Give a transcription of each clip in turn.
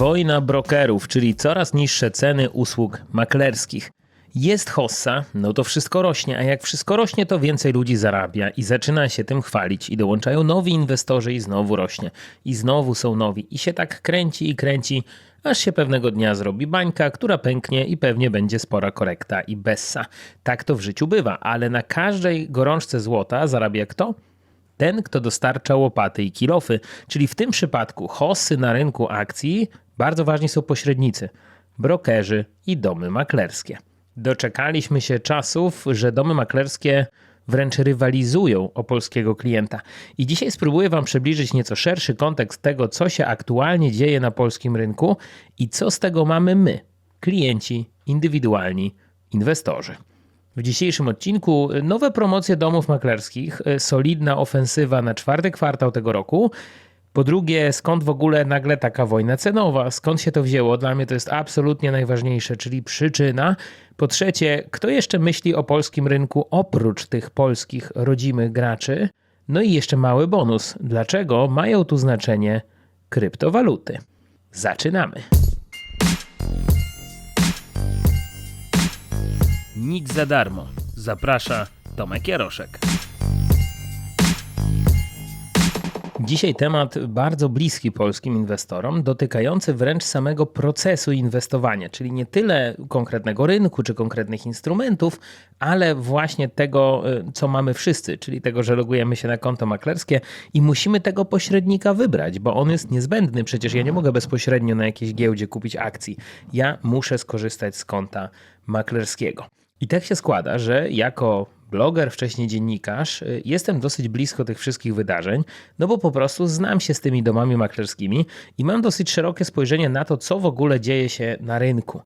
Wojna brokerów, czyli coraz niższe ceny usług maklerskich. Jest hossa, no to wszystko rośnie, a jak wszystko rośnie, to więcej ludzi zarabia i zaczyna się tym chwalić i dołączają nowi inwestorzy i znowu rośnie. I znowu są nowi i się tak kręci i kręci, aż się pewnego dnia zrobi bańka, która pęknie i pewnie będzie spora korekta i bessa. Tak to w życiu bywa, ale na każdej gorączce złota zarabia kto? Ten, kto dostarcza łopaty i kilofy, czyli w tym przypadku hossy na rynku akcji, bardzo ważni są pośrednicy, brokerzy i domy maklerskie. Doczekaliśmy się czasów, że domy maklerskie wręcz rywalizują o polskiego klienta. I dzisiaj spróbuję Wam przybliżyć nieco szerszy kontekst tego, co się aktualnie dzieje na polskim rynku i co z tego mamy my, klienci, indywidualni inwestorzy. W dzisiejszym odcinku nowe promocje domów maklerskich, e, solidna ofensywa na czwarty kwartał tego roku. Po drugie, skąd w ogóle nagle taka wojna cenowa? Skąd się to wzięło? Dla mnie to jest absolutnie najważniejsze, czyli przyczyna. Po trzecie, kto jeszcze myśli o polskim rynku oprócz tych polskich rodzimych graczy? No i jeszcze mały bonus. Dlaczego mają tu znaczenie kryptowaluty? Zaczynamy. Nic za darmo. Zaprasza Tomek Jaroszek. Dzisiaj temat bardzo bliski polskim inwestorom, dotykający wręcz samego procesu inwestowania, czyli nie tyle konkretnego rynku czy konkretnych instrumentów, ale właśnie tego, y, co mamy wszyscy, czyli tego, że logujemy się na konto maklerskie i musimy tego pośrednika wybrać, bo on jest niezbędny. Przecież ja nie mogę bezpośrednio na jakiejś giełdzie kupić akcji. Ja muszę skorzystać z konta maklerskiego. I tak się składa, że jako bloger, wcześniej dziennikarz, y, jestem dosyć blisko tych wszystkich wydarzeń, no bo po prostu znam się z tymi domami maklerskimi i mam dosyć szerokie spojrzenie na to, co w ogóle dzieje się na rynku.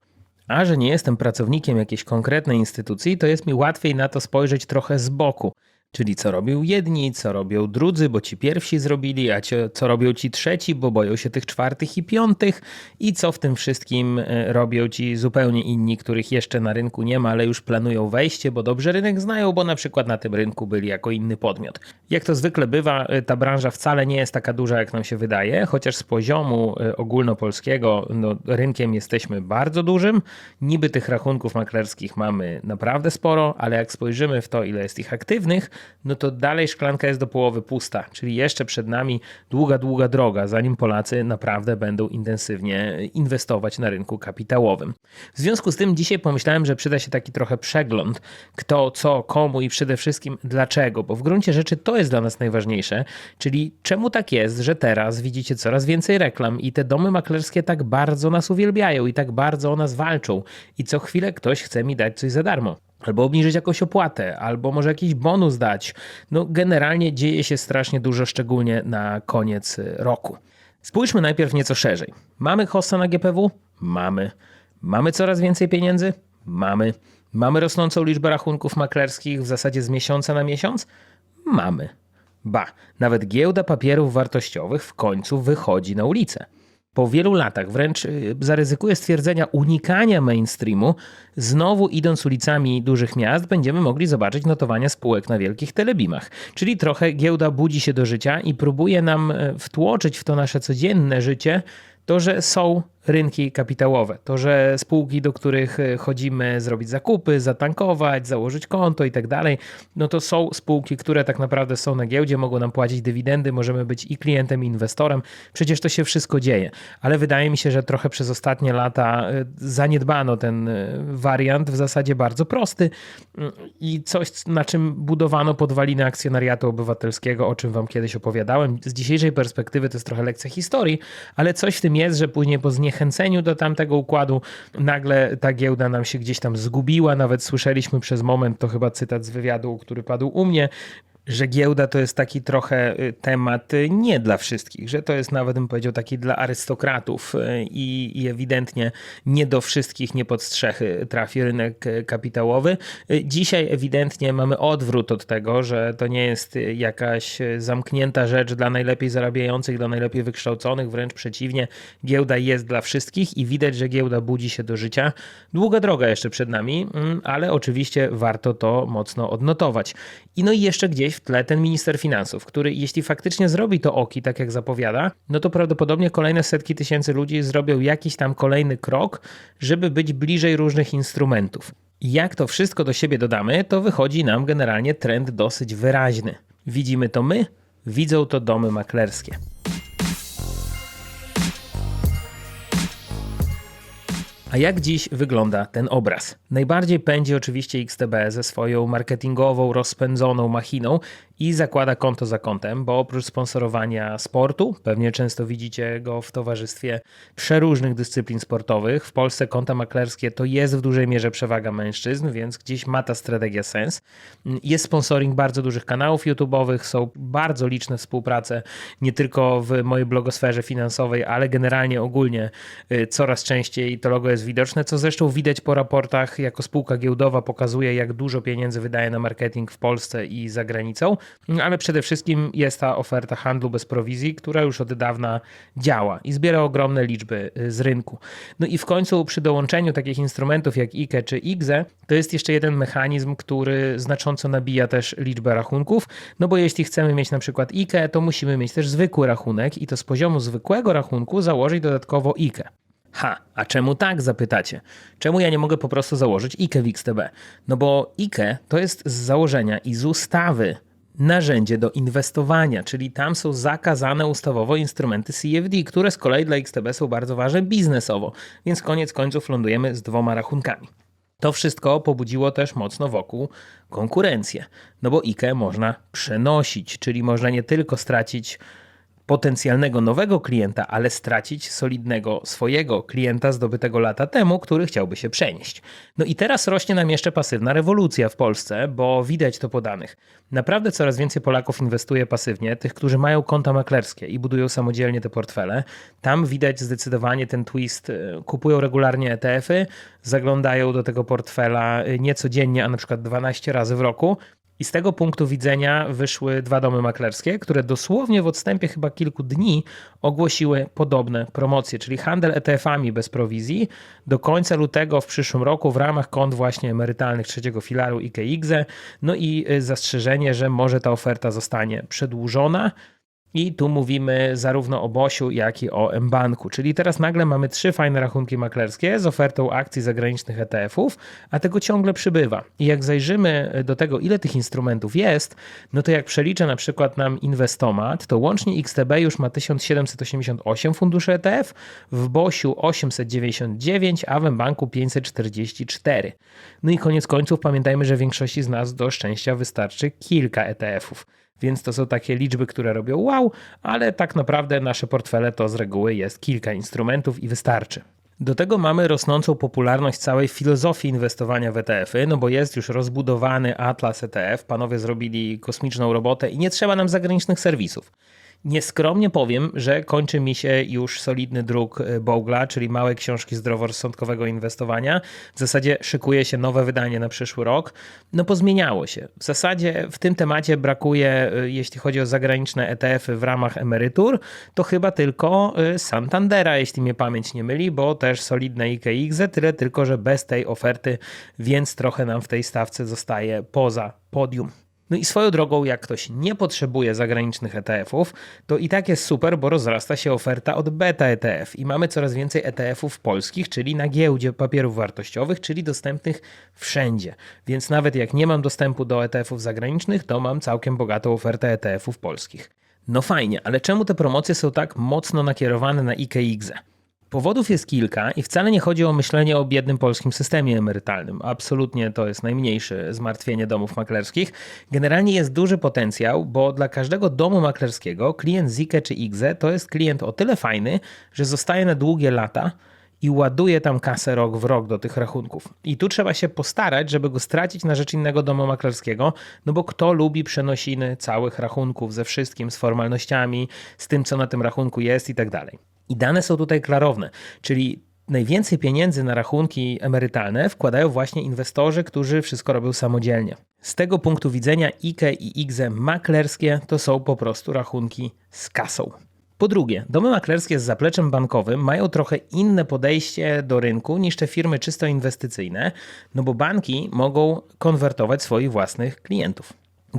A że nie jestem pracownikiem jakiejś konkretnej instytucji, to jest mi łatwiej na to spojrzeć trochę z boku. Czyli co robią jedni, co robią drudzy, bo ci pierwsi zrobili, a co robią ci trzeci, bo boją się tych czwartych i piątych, i co w tym wszystkim e, robią ci zupełnie inni, których jeszcze na rynku nie ma, ale już planują wejście, bo dobrze rynek znają, bo na przykład na tym rynku byli jako inny podmiot. Jak to zwykle bywa, e, ta branża wcale nie jest taka duża, jak nam się wydaje, chociaż z poziomu e, ogólnopolskiego no, rynkiem jesteśmy bardzo dużym. Niby tych rachunków maklerskich mamy naprawdę sporo, ale jak spojrzymy w to, ile jest ich aktywnych, no to dalej szklanka jest do połowy pusta, czyli jeszcze przed nami długa, długa droga, zanim Polacy naprawdę będą intensywnie inwestować na rynku kapitałowym. W związku z tym dzisiaj pomyślałem, że przyda się taki trochę przegląd, kto, co, komu i przede wszystkim dlaczego, bo w gruncie rzeczy to jest dla nas najważniejsze, czyli czemu tak jest, że teraz widzicie coraz więcej reklam i te domy maklerskie tak bardzo nas uwielbiają i tak bardzo o nas walczą i co chwilę ktoś chce mi dać coś za darmo albo obniżyć jakąś opłatę, albo może jakiś bonus dać. No, generalnie dzieje się strasznie dużo, szczególnie na koniec y, roku. Spójrzmy najpierw nieco szerzej. Mamy hossa na GPW? Mamy. Mamy coraz więcej pieniędzy? Mamy. Mamy rosnącą liczbę rachunków maklerskich w zasadzie z miesiąca na miesiąc? Mamy. Ba, nawet giełda papierów wartościowych w końcu wychodzi na ulicę po wielu latach, wręcz y, zaryzykuję stwierdzenia unikania mainstreamu, znowu idąc ulicami dużych miast, będziemy mogli zobaczyć notowania spółek na wielkich telebimach. Czyli trochę giełda budzi się do życia i próbuje nam y, wtłoczyć w to nasze codzienne życie to, że są rynki kapitałowe. To, że spółki, do których e, chodzimy zrobić zakupy, zatankować, założyć konto i tak dalej, no to są spółki, które tak naprawdę są na giełdzie, mogą nam płacić dywidendy, możemy być i klientem, i inwestorem. Przecież to się wszystko dzieje. Ale wydaje mi się, że trochę przez ostatnie lata e, zaniedbano ten e, wariant, w zasadzie bardzo prosty mm, i coś, na czym budowano podwaliny akcjonariatu obywatelskiego, o czym wam kiedyś opowiadałem. Z dzisiejszej perspektywy to jest trochę lekcja historii, ale coś w tym jest, że później po zniechęceniu zniechęceniu do tamtego układu nagle ta giełda nam się gdzieś tam zgubiła. Nawet słyszeliśmy przez moment, to chyba cytat z wywiadu, który padł u mnie, że giełda to jest taki trochę y, temat y, nie dla wszystkich, że to jest nawet bym powiedział taki dla arystokratów y, i, i ewidentnie nie do wszystkich, nie pod strzechy trafi rynek kapitałowy. Dzisiaj ewidentnie mamy odwrót od tego, że to nie jest jakaś zamknięta rzecz dla najlepiej zarabiających, dla najlepiej wykształconych, wręcz przeciwnie, giełda jest dla wszystkich i widać, że giełda budzi się do życia. Długa droga jeszcze przed nami, mm, ale oczywiście warto to mocno odnotować. I no i jeszcze gdzieś w tle ten minister finansów, który jeśli faktycznie zrobi to oki, tak jak zapowiada, no to prawdopodobnie kolejne setki tysięcy ludzi zrobią jakiś tam kolejny krok, żeby być bliżej różnych instrumentów. Jak to wszystko do siebie dodamy, to wychodzi nam generalnie trend dosyć wyraźny. Widzimy to my, widzą to domy maklerskie. A jak dziś wygląda ten obraz? Najbardziej pędzi oczywiście XTB ze swoją marketingową, rozpędzoną machiną i zakłada konto za kontem, bo oprócz sponsorowania sportu, pewnie często widzicie go w towarzystwie przeróżnych dyscyplin sportowych, w Polsce konta maklerskie to jest w dużej mierze przewaga mężczyzn, więc gdzieś ma ta strategia sens. Jest sponsoring bardzo dużych kanałów YouTube'owych, są bardzo liczne współprace nie tylko w mojej blogosferze finansowej, ale generalnie ogólnie y, coraz częściej to logo jest widoczne, co zresztą widać po raportach jako spółka giełdowa pokazuje jak dużo pieniędzy wydaje na marketing w Polsce i za granicą ale przede wszystkim jest ta oferta handlu bez prowizji, która już od dawna działa i zbiera ogromne liczby y, z rynku. No i w końcu przy dołączeniu takich instrumentów jak IKE czy IGZE, to jest jeszcze jeden mechanizm, który znacząco nabija też liczbę rachunków, no bo jeśli chcemy mieć na przykład IKE, to musimy mieć też zwykły rachunek i to z poziomu zwykłego rachunku założyć dodatkowo IKE. Ha, a czemu tak zapytacie? Czemu ja nie mogę po prostu założyć IKE w XTB? No bo IKE to jest z założenia i z ustawy narzędzie do inwestowania, czyli tam są zakazane ustawowo instrumenty CFD, które z kolei dla XTB są bardzo ważne biznesowo, więc koniec końców lądujemy z dwoma rachunkami. To wszystko pobudziło też mocno wokół konkurencję, no bo IKE można przenosić, czyli można nie tylko stracić potencjalnego nowego klienta, ale stracić solidnego swojego klienta zdobytego lata temu, który chciałby się przenieść. No i teraz rośnie nam jeszcze pasywna rewolucja w Polsce, bo widać to po danych. Naprawdę coraz więcej Polaków inwestuje pasywnie, tych, którzy mają konta maklerskie i budują samodzielnie te portfele. Tam widać zdecydowanie ten twist. E, kupują regularnie ETF-y, zaglądają do tego portfela e, nie codziennie, a na przykład 12 razy w roku i z tego punktu widzenia wyszły dwa domy maklerskie, które dosłownie w odstępie chyba kilku dni ogłosiły podobne promocje, czyli handel ETF-ami bez prowizji do końca lutego w przyszłym roku w ramach kont właśnie emerytalnych trzeciego filaru IKX. No i y, zastrzeżenie, że może ta oferta zostanie przedłużona. I tu mówimy zarówno o Bosiu, jak i o mBanku. Czyli teraz nagle mamy trzy fajne rachunki maklerskie z ofertą akcji zagranicznych ETF-ów, a tego ciągle przybywa. I jak zajrzymy do tego, ile tych instrumentów jest, no to jak przeliczę na przykład nam Inwestomat, to łącznie XTB już ma 1788 funduszy ETF, w Bosiu 899, a w mBanku 544. No i koniec końców pamiętajmy, że większości z nas do szczęścia wystarczy kilka ETF-ów. Więc to są takie liczby, które robią wow, ale tak naprawdę nasze portfele to z reguły jest kilka instrumentów i wystarczy. Do tego mamy rosnącą popularność całej filozofii inwestowania w ETF-y, no bo jest już rozbudowany Atlas ETF, panowie zrobili kosmiczną robotę i nie trzeba nam zagranicznych serwisów. Nieskromnie powiem, że kończy mi się już solidny druk e, Bogla, czyli małe książki zdroworozsądkowego inwestowania. W zasadzie szykuje się nowe wydanie na przyszły rok. No pozmieniało się. W zasadzie w tym temacie brakuje, e, jeśli chodzi o zagraniczne ETF-y w ramach emerytur, to chyba tylko e, Santandera, jeśli mnie pamięć nie myli, bo też solidne IKX, tyle tylko, że bez tej oferty, więc trochę nam w tej stawce zostaje poza podium. No i swoją drogą, jak ktoś nie potrzebuje zagranicznych ETF-ów, to i tak jest super, bo rozrasta się oferta od beta ETF i mamy coraz więcej ETF-ów polskich, czyli na giełdzie papierów wartościowych, czyli dostępnych wszędzie. Więc nawet jak nie mam dostępu do ETF-ów zagranicznych, to mam całkiem bogatą ofertę ETF-ów polskich. No fajnie, ale czemu te promocje są tak mocno nakierowane na IKX-e? Powodów jest kilka i wcale nie chodzi o myślenie o biednym polskim systemie emerytalnym. Absolutnie to jest najmniejsze zmartwienie domów maklerskich. Generalnie jest duży potencjał, bo dla każdego domu maklerskiego klient ZIKE czy IGZE to jest klient o tyle fajny, że zostaje na długie lata i ładuje tam kasę rok w rok do tych rachunków. I tu trzeba się postarać, żeby go stracić na rzecz innego domu maklerskiego, no bo kto lubi przenosiny całych rachunków ze wszystkim, z formalnościami, z tym, co na tym rachunku jest i tak dalej. I dane są tutaj klarowne, czyli najwięcej pieniędzy na rachunki emerytalne wkładają właśnie inwestorzy, którzy wszystko robią samodzielnie. Z tego punktu widzenia IKE i IGZE maklerskie to są po prostu rachunki z kasą. Po drugie, domy maklerskie z zapleczem bankowym mają trochę inne podejście do rynku niż te firmy czysto inwestycyjne, no bo banki mogą konwertować swoich własnych klientów.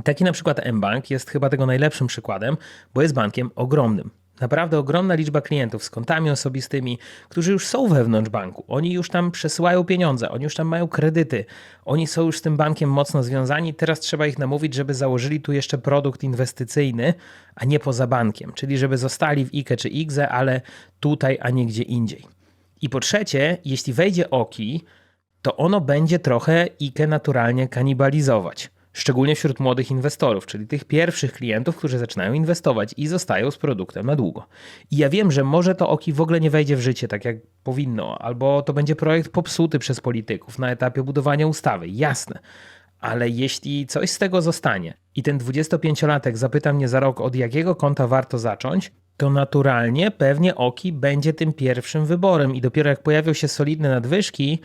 Taki na przykład mBank jest chyba tego najlepszym przykładem, bo jest bankiem ogromnym. Naprawdę ogromna liczba klientów z kontami osobistymi, którzy już są wewnątrz banku. Oni już tam przesyłają pieniądze, oni już tam mają kredyty, oni są już z tym bankiem mocno związani. Teraz trzeba ich namówić, żeby założyli tu jeszcze produkt inwestycyjny, a nie poza bankiem, czyli żeby zostali w IKE czy IGZE, ale tutaj, a nie gdzie indziej. I po trzecie, jeśli wejdzie OKI, to ono będzie trochę IKE naturalnie kanibalizować szczególnie wśród młodych inwestorów, czyli tych pierwszych klientów, którzy zaczynają inwestować i zostają z produktem na długo. I ja wiem, że może to OKI w ogóle nie wejdzie w życie tak jak powinno, albo to będzie projekt popsuty przez polityków na etapie budowania ustawy, jasne. Ale jeśli coś z tego zostanie i ten 25-latek zapyta mnie za rok, od jakiego konta warto zacząć, to naturalnie pewnie OKI będzie tym pierwszym wyborem i dopiero jak pojawią się solidne nadwyżki,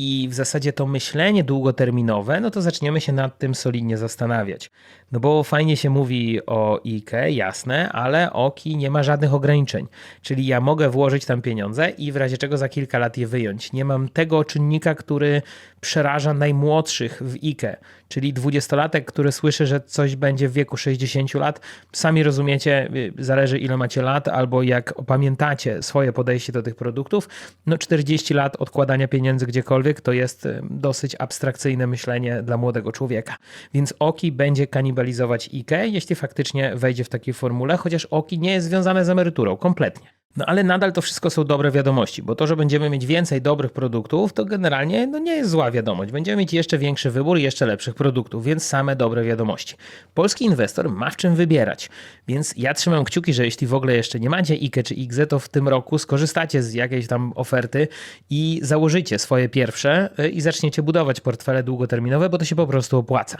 i w zasadzie to myślenie długoterminowe, no to zaczniemy się nad tym solidnie zastanawiać. No bo fajnie się mówi o IKE, jasne, ale OKI nie ma żadnych ograniczeń. Czyli ja mogę włożyć tam pieniądze i w razie czego za kilka lat je wyjąć. Nie mam tego czynnika, który przeraża najmłodszych w IKE, czyli dwudziestolatek, który słyszy, że coś będzie w wieku 60 lat. Sami rozumiecie, y, zależy ile macie lat, albo jak pamiętacie swoje podejście do tych produktów. No 40 lat odkładania pieniędzy gdziekolwiek to jest y, dosyć abstrakcyjne myślenie dla młodego człowieka. Więc OKI będzie kanibalizować IKE, jeśli faktycznie wejdzie w takiej formule, chociaż OKI nie jest związane z emeryturą kompletnie. No ale nadal to wszystko są dobre wiadomości, bo to, że będziemy mieć więcej dobrych produktów, to generalnie no, nie jest zła wiadomość. Będziemy mieć jeszcze większy wybór i jeszcze lepszych produktów, więc same dobre wiadomości. Polski inwestor ma w czym wybierać, więc ja trzymam kciuki, że jeśli w ogóle jeszcze nie macie IKE czy IGZE, to w tym roku skorzystacie z jakiejś tam oferty i założycie swoje pierwsze y, i zaczniecie budować portfele długoterminowe, bo to się po prostu opłaca.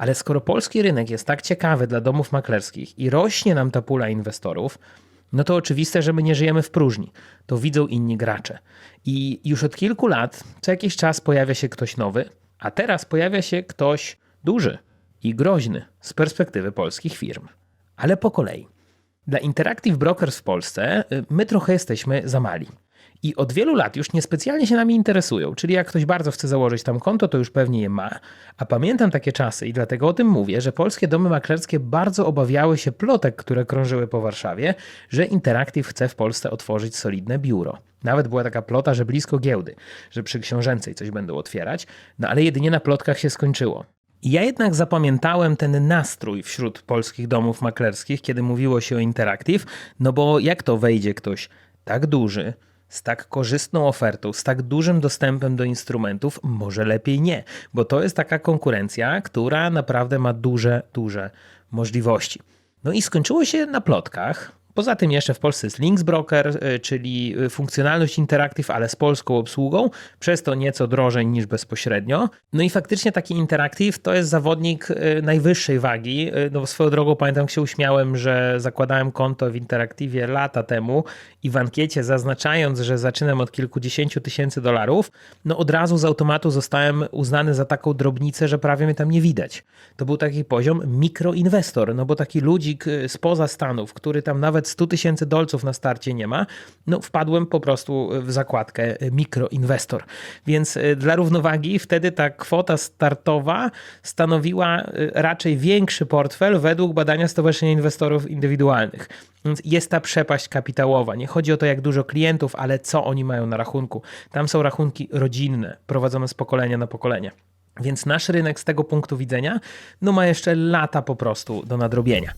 Ale skoro polski rynek jest tak ciekawy dla domów maklerskich i rośnie nam ta pula inwestorów, no to oczywiste, że my nie żyjemy w próżni. To widzą inni gracze. I już od kilku lat co jakiś czas pojawia się ktoś nowy, a teraz pojawia się ktoś duży i groźny z perspektywy polskich firm. Ale po kolei. Dla Interactive Brokers w Polsce y, my trochę jesteśmy za mali i od wielu lat już niespecjalnie się nami interesują. Czyli jak ktoś bardzo chce założyć tam konto, to już pewnie je ma. A pamiętam takie czasy i dlatego o tym mówię, że polskie domy maklerskie bardzo obawiały się plotek, które krążyły po Warszawie, że Interactive chce w Polsce otworzyć solidne biuro. Nawet była taka plota, że blisko giełdy, że przy książęcej coś będą otwierać, no ale jedynie na plotkach się skończyło. Ja jednak zapamiętałem ten nastrój wśród polskich domów maklerskich, kiedy mówiło się o Interactive, no bo jak to wejdzie ktoś tak duży, z tak korzystną ofertą, z tak dużym dostępem do instrumentów, może lepiej nie, bo to jest taka konkurencja, która naprawdę ma duże, duże możliwości. No i skończyło się na plotkach, Poza tym jeszcze w Polsce jest Links Broker, y, czyli y, funkcjonalność Interactive, ale z polską obsługą, przez to nieco drożej niż bezpośrednio. No i faktycznie taki Interactive to jest zawodnik y, najwyższej wagi. No swoją drogą pamiętam, się uśmiałem, że zakładałem konto w Interactive lata temu i w ankiecie zaznaczając, że zaczynam od kilkudziesięciu tysięcy dolarów, no od razu z automatu zostałem uznany za taką drobnicę, że prawie mnie tam nie widać. To był taki poziom mikroinwestor, no bo taki ludzik spoza Stanów, który tam nawet 100 tysięcy dolców na starcie nie ma, no wpadłem po prostu w zakładkę mikroinwestor. Więc e, dla równowagi wtedy ta kwota startowa stanowiła e, raczej większy portfel według badania Stowarzyszenia Inwestorów Indywidualnych. Więc jest ta przepaść kapitałowa. Nie chodzi o to, jak dużo klientów, ale co oni mają na rachunku. Tam są rachunki rodzinne, prowadzone z pokolenia na pokolenie. Więc nasz rynek z tego punktu widzenia no ma jeszcze lata po prostu do nadrobienia.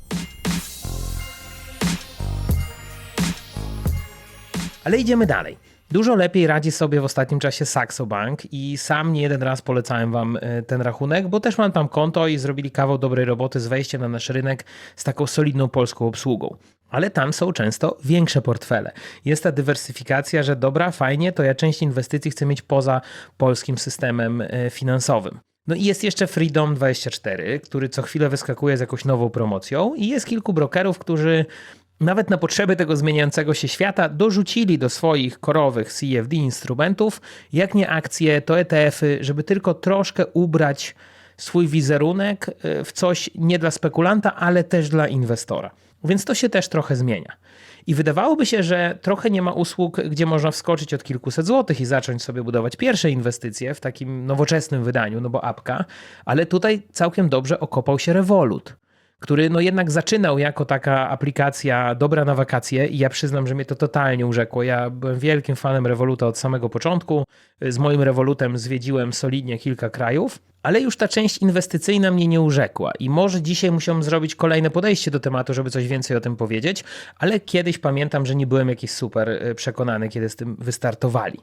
Ale idziemy dalej. Dużo lepiej radzi sobie w ostatnim czasie Saxo Bank i sam nie jeden raz polecałem wam e, ten rachunek, bo też mam tam konto i zrobili kawał dobrej roboty z wejściem na nasz rynek z taką solidną polską obsługą. Ale tam są często większe portfele. Jest ta dywersyfikacja, że dobra, fajnie, to ja część inwestycji chcę mieć poza polskim systemem e, finansowym. No i jest jeszcze Freedom24, który co chwilę wyskakuje z jakąś nową promocją i jest kilku brokerów, którzy nawet na potrzeby tego zmieniającego się świata dorzucili do swoich korowych CFD instrumentów, jak nie akcje, to ETF-y, żeby tylko troszkę ubrać swój wizerunek e, w coś nie dla spekulanta, ale też dla inwestora. Więc to się też trochę zmienia. I wydawałoby się, że trochę nie ma usług, gdzie można wskoczyć od kilkuset złotych i zacząć sobie budować pierwsze inwestycje w takim nowoczesnym wydaniu, no bo apka, ale tutaj całkiem dobrze okopał się Revolut który no jednak zaczynał jako taka aplikacja dobra na wakacje i ja przyznam, że mnie to totalnie urzekło. Ja byłem wielkim fanem Revoluta od samego początku. Z moim Revolutem zwiedziłem solidnie kilka krajów, ale już ta część inwestycyjna mnie nie urzekła i może dzisiaj musiałem zrobić kolejne podejście do tematu, żeby coś więcej o tym powiedzieć, ale kiedyś pamiętam, że nie byłem jakiś super e, przekonany, kiedy z tym wystartowali.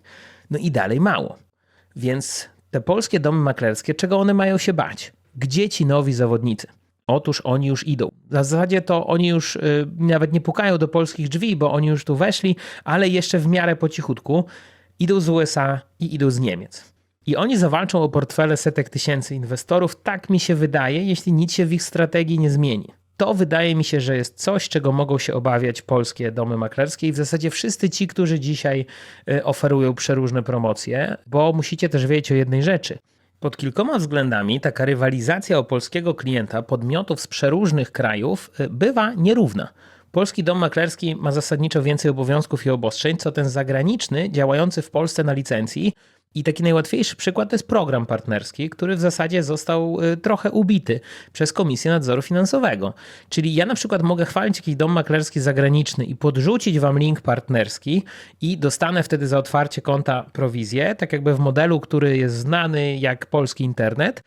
No i dalej mało. Więc te polskie domy maklerskie, czego one mają się bać? Gdzie ci nowi zawodnicy? Otóż oni już idą. W zasadzie to oni już y, nawet nie pukają do polskich drzwi, bo oni już tu weszli, ale jeszcze w miarę po cichutku idą z USA i idą z Niemiec. I oni zawalczą o portfele setek tysięcy inwestorów, tak mi się wydaje, jeśli nic się w ich strategii nie zmieni. To wydaje mi się, że jest coś, czego mogą się obawiać polskie domy maklerskie i w zasadzie wszyscy ci, którzy dzisiaj y, oferują przeróżne promocje, bo musicie też wiedzieć o jednej rzeczy – pod kilkoma względami taka rywalizacja o polskiego klienta podmiotów z przeróżnych krajów y, bywa nierówna. Polski dom maklerski ma zasadniczo więcej obowiązków i obostrzeń, co ten zagraniczny, działający w Polsce na licencji, i taki najłatwiejszy przykład to jest program partnerski, który w zasadzie został y, trochę ubity przez Komisję Nadzoru Finansowego. Czyli ja na przykład mogę chwalić jakiś dom maklerski zagraniczny i podrzucić wam link partnerski i dostanę wtedy za otwarcie konta prowizję, tak jakby w modelu, który jest znany jak polski internet.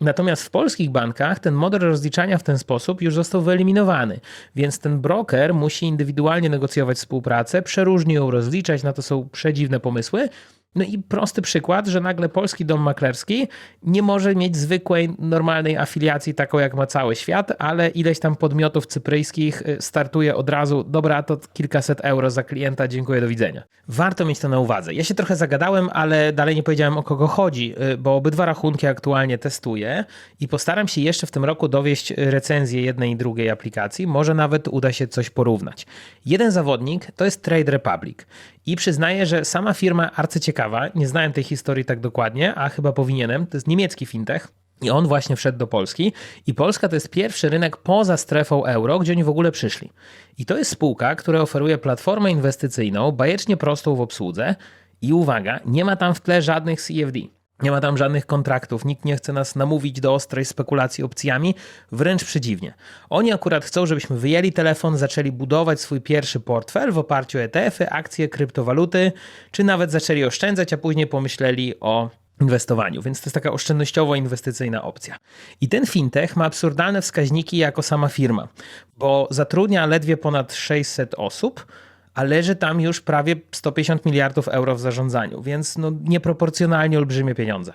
Natomiast w polskich bankach ten model rozliczania w ten sposób już został wyeliminowany, więc ten broker musi indywidualnie negocjować współpracę, przeróżnie ją rozliczać, na to są przedziwne pomysły, no i prosty przykład, że nagle polski dom maklerski nie może mieć zwykłej, normalnej afiliacji, taką jak ma cały świat, ale ileś tam podmiotów cypryjskich y, startuje od razu, dobra, to kilkaset euro za klienta, dziękuję, do widzenia. Warto mieć to na uwadze. Ja się trochę zagadałem, ale dalej nie powiedziałem o kogo chodzi, y, bo obydwa rachunki aktualnie testuję i postaram się jeszcze w tym roku dowieść recenzję jednej i drugiej aplikacji, może nawet uda się coś porównać. Jeden zawodnik to jest Trade Republic i przyznaję, że sama firma arcyciekawa, nie znałem tej historii tak dokładnie, a chyba powinienem, to jest niemiecki fintech, i on właśnie wszedł do Polski. I Polska to jest pierwszy rynek poza strefą euro, gdzie oni w ogóle przyszli. I to jest spółka, która oferuje platformę inwestycyjną, bajecznie prostą w obsłudze. I uwaga, nie ma tam w tle żadnych CFD. Nie ma tam żadnych kontraktów, nikt nie chce nas namówić do ostrej spekulacji opcjami, wręcz przeciwnie. Oni akurat chcą, żebyśmy wyjęli telefon, zaczęli budować swój pierwszy portfel w oparciu o ETF-y, akcje, kryptowaluty, czy nawet zaczęli oszczędzać, a później pomyśleli o inwestowaniu, więc to jest taka oszczędnościowo-inwestycyjna opcja. I ten fintech ma absurdalne wskaźniki jako sama firma, bo zatrudnia ledwie ponad 600 osób, a leży tam już prawie 150 miliardów euro w zarządzaniu, więc no nieproporcjonalnie olbrzymie pieniądze.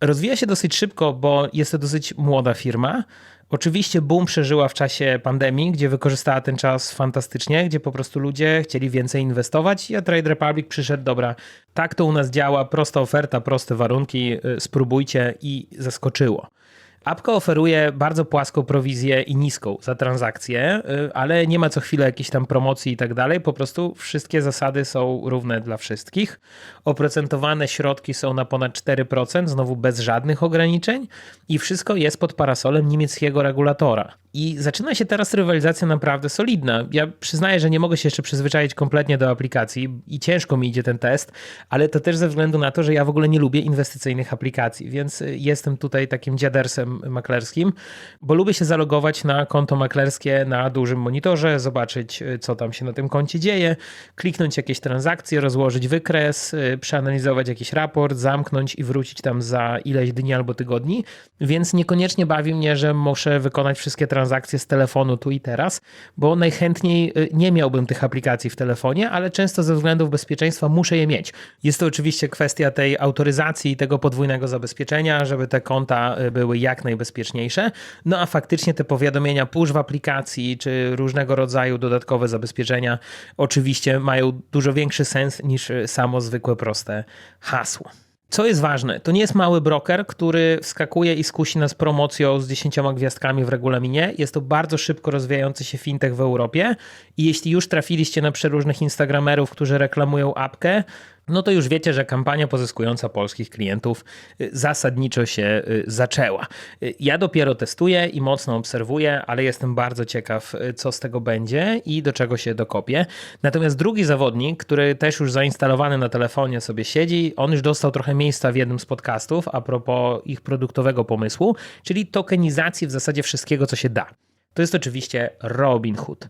Rozwija się dosyć szybko, bo jest to dosyć młoda firma. Oczywiście boom przeżyła w czasie pandemii, gdzie wykorzystała ten czas fantastycznie, gdzie po prostu ludzie chcieli więcej inwestować, a Trade Republic przyszedł, dobra, tak to u nas działa, prosta oferta, proste warunki, y, spróbujcie i zaskoczyło. Apka oferuje bardzo płaską prowizję i niską za transakcję, y, ale nie ma co chwilę jakiejś tam promocji i tak dalej. Po prostu wszystkie zasady są równe dla wszystkich. Oprocentowane środki są na ponad 4%, znowu bez żadnych ograniczeń i wszystko jest pod parasolem niemieckiego regulatora. I zaczyna się teraz rywalizacja naprawdę solidna. Ja przyznaję, że nie mogę się jeszcze przyzwyczaić kompletnie do aplikacji i ciężko mi idzie ten test, ale to też ze względu na to, że ja w ogóle nie lubię inwestycyjnych aplikacji, więc jestem tutaj takim dziadersem maklerskim, bo lubię się zalogować na konto maklerskie na dużym monitorze, zobaczyć co tam się na tym koncie dzieje, kliknąć jakieś transakcje, rozłożyć wykres, przeanalizować jakiś raport, zamknąć i wrócić tam za ileś dni albo tygodni, więc niekoniecznie bawi mnie, że muszę wykonać wszystkie transakcje transakcje z telefonu tu i teraz, bo najchętniej y, nie miałbym tych aplikacji w telefonie, ale często ze względów bezpieczeństwa muszę je mieć. Jest to oczywiście kwestia tej autoryzacji i tego podwójnego zabezpieczenia, żeby te konta y, były jak najbezpieczniejsze. No a faktycznie te powiadomienia push w aplikacji czy różnego rodzaju dodatkowe zabezpieczenia oczywiście mają dużo większy sens niż y, samo zwykłe proste hasło. Co jest ważne, to nie jest mały broker, który wskakuje i skusi nas promocją z dziesięcioma gwiazdkami w regulaminie. Jest to bardzo szybko rozwijający się fintech w Europie i jeśli już trafiliście na przeróżnych instagramerów, którzy reklamują apkę, no to już wiecie, że kampania pozyskująca polskich klientów y, zasadniczo się y, zaczęła. Y, ja dopiero testuję i mocno obserwuję, ale jestem bardzo ciekaw, co z tego będzie i do czego się dokopię. Natomiast drugi zawodnik, który też już zainstalowany na telefonie sobie siedzi, on już dostał trochę miejsca w jednym z podcastów a propos ich produktowego pomysłu, czyli tokenizacji w zasadzie wszystkiego, co się da. To jest oczywiście Robinhood.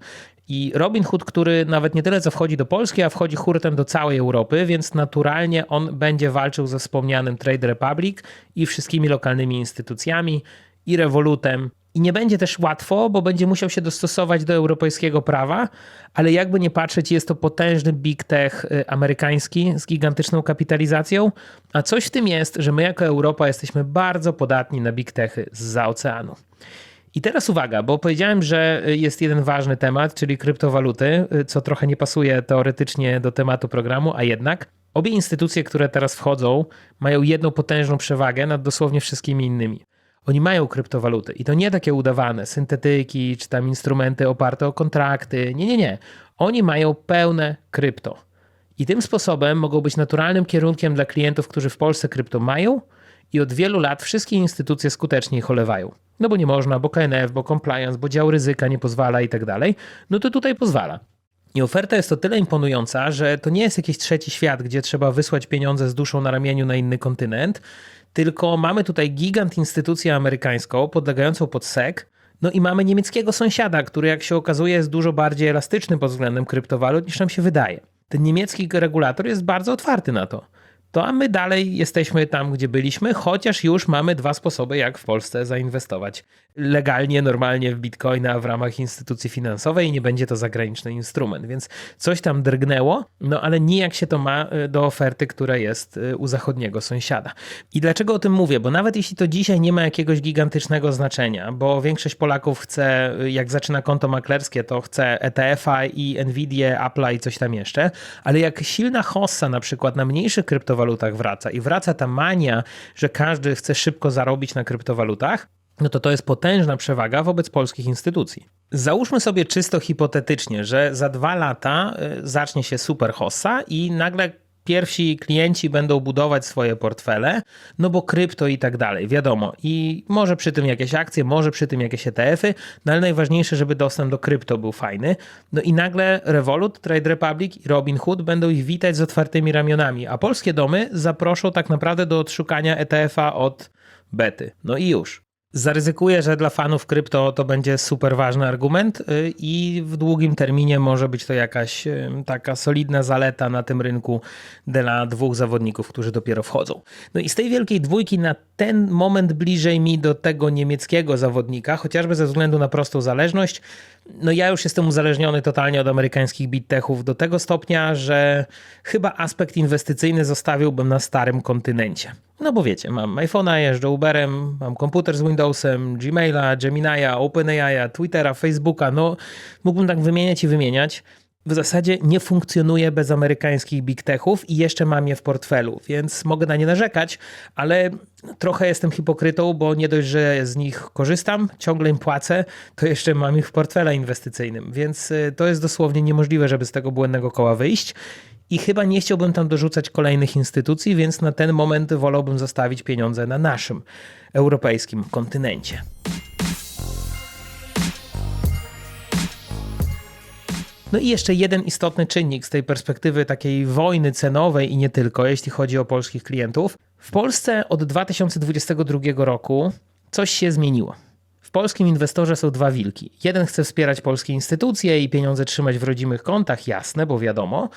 I Robinhood, który nawet nie tyle co wchodzi do Polski, a wchodzi hurtem do całej Europy, więc naturalnie on będzie walczył ze wspomnianym Trade Republic i wszystkimi lokalnymi instytucjami i Revolutem. I nie będzie też łatwo, bo będzie musiał się dostosować do europejskiego prawa, ale jakby nie patrzeć, jest to potężny big tech y, amerykański z gigantyczną kapitalizacją, a coś w tym jest, że my jako Europa jesteśmy bardzo podatni na big techy z oceanu. I teraz uwaga, bo powiedziałem, że jest jeden ważny temat, czyli kryptowaluty, co trochę nie pasuje teoretycznie do tematu programu, a jednak obie instytucje, które teraz wchodzą, mają jedną potężną przewagę nad dosłownie wszystkimi innymi. Oni mają kryptowaluty i to nie takie udawane syntetyki czy tam instrumenty oparte o kontrakty. Nie, nie, nie. Oni mają pełne krypto. I tym sposobem mogą być naturalnym kierunkiem dla klientów, którzy w Polsce krypto mają i od wielu lat wszystkie instytucje skutecznie ich olewają. No bo nie można, bo KNF, bo compliance, bo dział ryzyka nie pozwala i tak dalej. No to tutaj pozwala. I oferta jest o tyle imponująca, że to nie jest jakiś trzeci świat, gdzie trzeba wysłać pieniądze z duszą na ramieniu na inny kontynent, tylko mamy tutaj gigant instytucję amerykańską podlegającą pod SEC, no i mamy niemieckiego sąsiada, który jak się okazuje jest dużo bardziej elastyczny pod względem kryptowalut niż nam się wydaje. Ten niemiecki regulator jest bardzo otwarty na to to a my dalej jesteśmy tam, gdzie byliśmy, chociaż już mamy dwa sposoby, jak w Polsce zainwestować legalnie, normalnie w bitcoina w ramach instytucji finansowej i nie będzie to zagraniczny instrument, więc coś tam drgnęło, no ale nijak się to ma e, do oferty, która jest e, u zachodniego sąsiada. I dlaczego o tym mówię? Bo nawet jeśli to dzisiaj nie ma jakiegoś gigantycznego znaczenia, bo większość Polaków chce, e, jak zaczyna konto maklerskie, to chce ETF-a i Nvidia, Apple'a i coś tam jeszcze, ale jak silna hossa na przykład na mniejszych kryptowalutach wraca i wraca ta mania, że każdy chce szybko zarobić na kryptowalutach, no to to jest potężna przewaga wobec polskich instytucji. Załóżmy sobie czysto hipotetycznie, że za dwa lata y, zacznie się super hossa i nagle pierwsi klienci będą budować swoje portfele, no bo krypto i tak dalej, wiadomo. I może przy tym jakieś akcje, może przy tym jakieś ETF-y, no ale najważniejsze, żeby dostęp do krypto był fajny. No i nagle Revolut, Trade Republic i Robinhood będą ich witać z otwartymi ramionami, a polskie domy zaproszą tak naprawdę do odszukania ETF-a od bety. No i już. Zaryzykuję, że dla fanów krypto to będzie super ważny argument y, i w długim terminie może być to jakaś y, taka solidna zaleta na tym rynku dla dwóch zawodników, którzy dopiero wchodzą. No i z tej wielkiej dwójki na ten moment bliżej mi do tego niemieckiego zawodnika, chociażby ze względu na prostą zależność. No ja już jestem uzależniony totalnie od amerykańskich bittechów do tego stopnia, że chyba aspekt inwestycyjny zostawiłbym na starym kontynencie. No bo wiecie, mam iPhone'a, jeżdżę Uberem, mam komputer z Windowsem, Gmaila, Gemini'a, OpenAI'a, Twittera, Facebooka, no mógłbym tak wymieniać i wymieniać. W zasadzie nie funkcjonuje bez amerykańskich big techów i jeszcze mam je w portfelu, więc mogę na nie narzekać, ale trochę jestem hipokrytą, bo nie dość, że z nich korzystam, ciągle im płacę, to jeszcze mam ich w portfele inwestycyjnym, więc y, to jest dosłownie niemożliwe, żeby z tego błędnego koła wyjść i chyba nie chciałbym tam dorzucać kolejnych instytucji, więc na ten moment wolałbym zostawić pieniądze na naszym europejskim kontynencie. No i jeszcze jeden istotny czynnik z tej perspektywy takiej wojny cenowej i nie tylko, jeśli chodzi o polskich klientów. W Polsce od 2022 roku coś się zmieniło. W polskim inwestorze są dwa wilki. Jeden chce wspierać polskie instytucje i pieniądze trzymać w rodzimych kontach, jasne, bo wiadomo,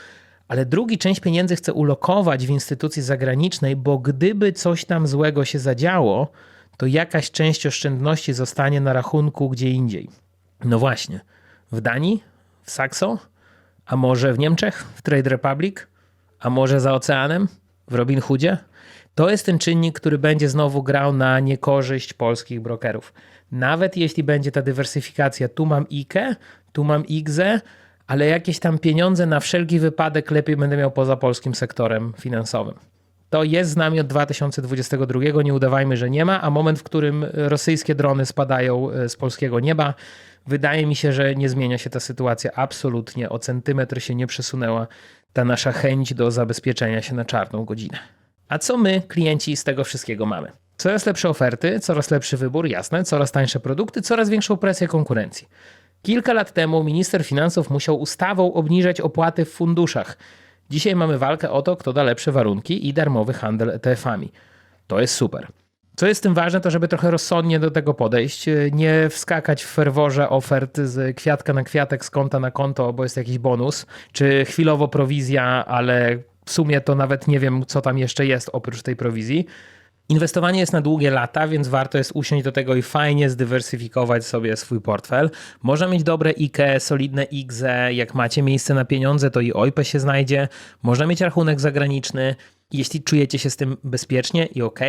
ale drugi część pieniędzy chce ulokować w instytucji zagranicznej, bo gdyby coś tam złego się zadziało, to jakaś część oszczędności zostanie na rachunku gdzie indziej. No właśnie, w Danii, w Saxo, a może w Niemczech, w Trade Republic, a może za oceanem, w Robin Hoodzie? To jest ten czynnik, który będzie znowu grał na niekorzyść polskich brokerów. Nawet jeśli będzie ta dywersyfikacja, tu mam IKE, tu mam IGZE, ale jakieś tam pieniądze na wszelki wypadek lepiej będę miał poza polskim sektorem finansowym. To jest z nami od 2022, nie udawajmy, że nie ma, a moment, w którym rosyjskie drony spadają e, z polskiego nieba, wydaje mi się, że nie zmienia się ta sytuacja absolutnie. O centymetr się nie przesunęła ta nasza chęć do zabezpieczenia się na czarną godzinę. A co my, klienci, z tego wszystkiego mamy? Coraz lepsze oferty, coraz lepszy wybór, jasne, coraz tańsze produkty, coraz większą presję konkurencji. Kilka lat temu minister finansów musiał ustawą obniżać opłaty w funduszach. Dzisiaj mamy walkę o to, kto da lepsze warunki i darmowy handel ETF-ami. To jest super. Co jest tym ważne, to żeby trochę rozsądnie do tego podejść, nie wskakać w ferworze ofert z kwiatka na kwiatek, z konta na konto, bo jest jakiś bonus, czy chwilowo prowizja, ale w sumie to nawet nie wiem, co tam jeszcze jest oprócz tej prowizji. Inwestowanie jest na długie lata, więc warto jest usiąść do tego i fajnie zdywersyfikować sobie swój portfel. Można mieć dobre IKE, solidne IGZE, jak macie miejsce na pieniądze, to i OIP się znajdzie. Można mieć rachunek zagraniczny, jeśli czujecie się z tym bezpiecznie i ok.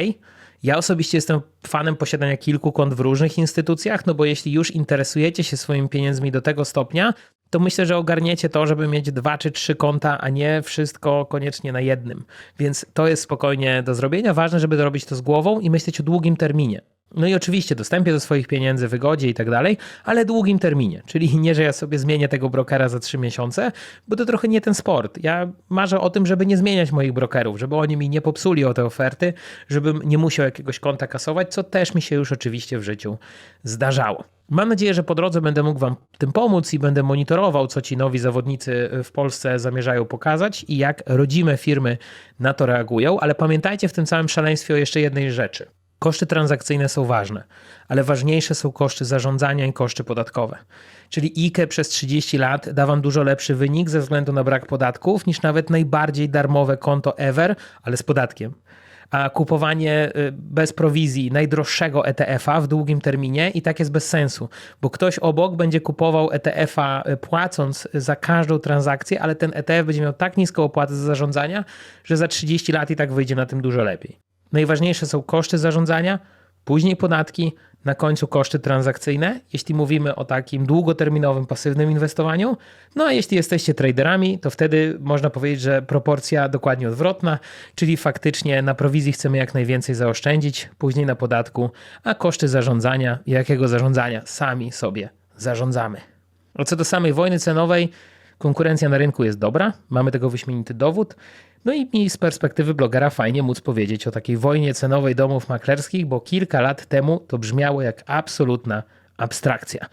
Ja osobiście jestem fanem posiadania kilku kont w różnych instytucjach, no bo jeśli już interesujecie się swoimi pieniędzmi do tego stopnia, to myślę, że ogarniecie to, żeby mieć dwa czy trzy konta, a nie wszystko koniecznie na jednym. Więc to jest spokojnie do zrobienia. Ważne, żeby robić to z głową i myśleć o długim terminie. No i oczywiście dostępie do swoich pieniędzy, wygodzie i tak dalej, ale długim terminie. Czyli nie, że ja sobie zmienię tego brokera za trzy miesiące, bo to trochę nie ten sport. Ja marzę o tym, żeby nie zmieniać moich brokerów, żeby oni mi nie popsuli o te oferty, żebym nie musiał jakiegoś konta kasować, co też mi się już oczywiście w życiu zdarzało. Mam nadzieję, że po drodze będę mógł Wam tym pomóc i będę monitorował, co ci nowi zawodnicy w Polsce zamierzają pokazać i jak rodzime firmy na to reagują, ale pamiętajcie w tym całym szaleństwie o jeszcze jednej rzeczy. Koszty transakcyjne są ważne, ale ważniejsze są koszty zarządzania i koszty podatkowe. Czyli IKE przez 30 lat da Wam dużo lepszy wynik ze względu na brak podatków niż nawet najbardziej darmowe konto ever, ale z podatkiem. A kupowanie y, bez prowizji najdroższego ETF-a w długim terminie i tak jest bez sensu, bo ktoś obok będzie kupował ETF-a y, płacąc za każdą transakcję, ale ten ETF będzie miał tak niską opłatę za zarządzania, że za 30 lat i tak wyjdzie na tym dużo lepiej. Najważniejsze są koszty zarządzania, później podatki, na końcu koszty transakcyjne, jeśli mówimy o takim długoterminowym, pasywnym inwestowaniu. No a jeśli jesteście traderami, to wtedy można powiedzieć, że proporcja dokładnie odwrotna, czyli faktycznie na prowizji chcemy jak najwięcej zaoszczędzić, później na podatku, a koszty zarządzania, jakiego zarządzania sami sobie zarządzamy. A co do samej wojny cenowej, konkurencja na rynku jest dobra, mamy tego wyśmienity dowód. No i mi z perspektywy blogera fajnie móc powiedzieć o takiej wojnie cenowej domów maklerskich, bo kilka lat temu to brzmiało jak absolutna abstrakcja.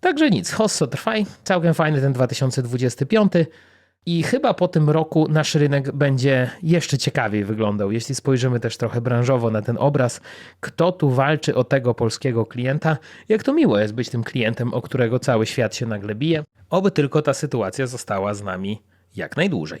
Także nic, hosso trwaj, całkiem fajny ten 2025 i chyba po tym roku nasz rynek będzie jeszcze ciekawiej wyglądał, jeśli spojrzymy też trochę branżowo na ten obraz, kto tu walczy o tego polskiego klienta, jak to miło jest być tym klientem, o którego cały świat się nagle bije, oby tylko ta sytuacja została z nami jak najdłużej.